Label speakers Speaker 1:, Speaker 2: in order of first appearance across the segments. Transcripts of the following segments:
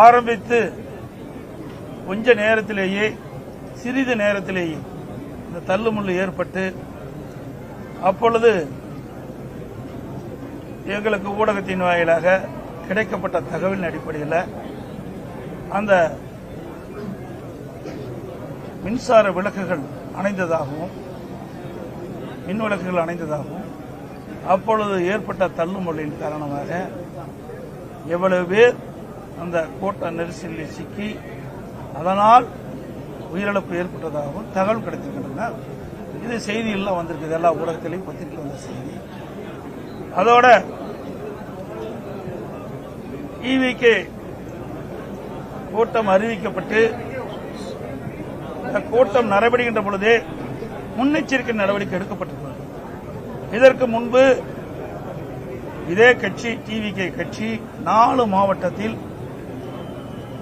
Speaker 1: ஆரம்பித்து கொஞ்ச நேரத்திலேயே சிறிது நேரத்திலேயே இந்த தள்ளுமுள்ளு ஏற்பட்டு அப்பொழுது எங்களுக்கு ஊடகத்தின் வாயிலாக கிடைக்கப்பட்ட தகவலின் அடிப்படையில் அந்த மின்சார விளக்குகள் அணைந்ததாகவும் மின் விளக்குகள் அணைந்ததாகவும் அப்பொழுது ஏற்பட்ட தள்ளுமொழியின் காரணமாக எவ்வளவு பேர் அந்த கோட்டை நெரிசலில் சிக்கி அதனால் உயிரிழப்பு ஏற்பட்டதாகவும் தகவல் கிடைத்திருக்கின்றன. இது செய்தியெல்லாம் வந்திருக்குது எல்லா ஊடகத்திலையும் பத்திரிகையில் வந்த செய்தி. அதோட இவிகே கூட்டம் அறிவிக்கப்பட்டு இந்த கூட்டம் நடைபெறுகின்ற பொழுதே முன்னெச்சரிக்கை நடவடிக்கை எடுக்கப்பட்டிருக்கிறது. இதற்கு முன்பு இதே கட்சி டிவிகே கட்சி நாலு மாவட்டத்தில்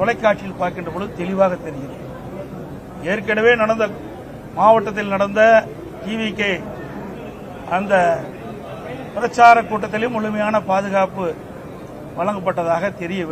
Speaker 1: தொலைக்காட்சியில் பார்க்கின்ற பொழுது தெளிவாக தெரிகிறது. ஏற்கனவே நடந்த மாவட்டத்தில் நடந்த டிவிகே அந்த பிரச்சார கூட்டத்திலும் முழுமையான பாதுகாப்பு வழங்கப்பட்டதாக தெரிய